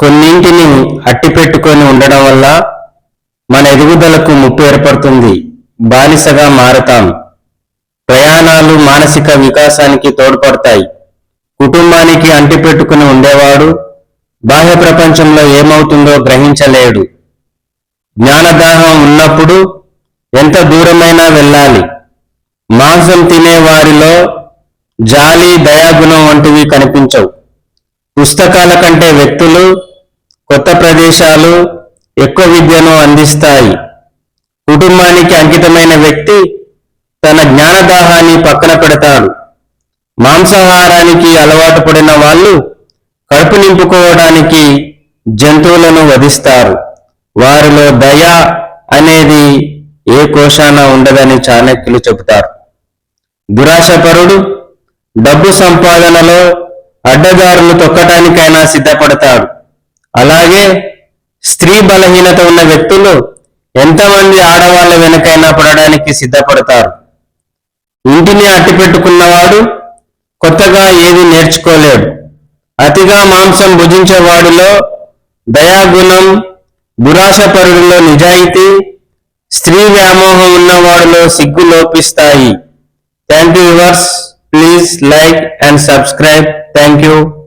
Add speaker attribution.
Speaker 1: కొన్నింటిని అట్టి పెట్టుకొని ఉండడం వల్ల మన ఎదుగుదలకు ముప్పు ఏర్పడుతుంది. బానిసగా మారతాం. ప్రయాణాలు మానసిక వికాసానికి తోడ్పడతాయి. కుటుంబానికి అంటిపెట్టుకుని ఉండేవాడు బాహ్య ప్రపంచంలో ఏమవుతుందో గ్రహించలేడు. జ్ఞానదాహం ఉన్నప్పుడు ఎంత దూరమైనా వెళ్ళాలి. మాంసం తినే వారిలో జాలి దయాగుణం వంటివి కనిపించవు. పుస్తకాల కంటే వ్యక్తులు కొత్త ప్రదేశాలు ఎక్కువ విద్యను అందిస్తాయి. కుటుంబానికి అంకితమైన వ్యక్తి తన జ్ఞానదాహాన్ని పక్కన పెడతాడు. మాంసాహారానికి అలవాటు పడిన వాళ్ళు కడుపు నింపుకోవడానికి జంతువులను వధిస్తారు. వారిలో దయ అనేది ఏ కోశాన ఉండదని చాణక్యులు చెబుతారు. దురాశపరుడు డబ్బు సంపాదనలో అడ్డదారులు తొక్కటానికైనా సిద్ధపడతాడు. అలాగే స్త్రీ బలహీనత ఉన్న వ్యక్తులు ఎంతమంది ఆడవాళ్ళ వెనకైనా పడడానికి సిద్ధపడతారు? ఇంటిని అట్టిపెట్టుకున్నవాడు కొత్తగా ఏది నేర్చుకోలేడు. అతిగా మాంసం భుజించేవాడిలో దయాగుణం దురాశపరుడిలో నిజాయితీ స్త్రీ వ్యామోహం ఉన్నవాడిలో సిగ్గు లోపిస్తాయి. Thank you yours please like and subscribe. Thank you.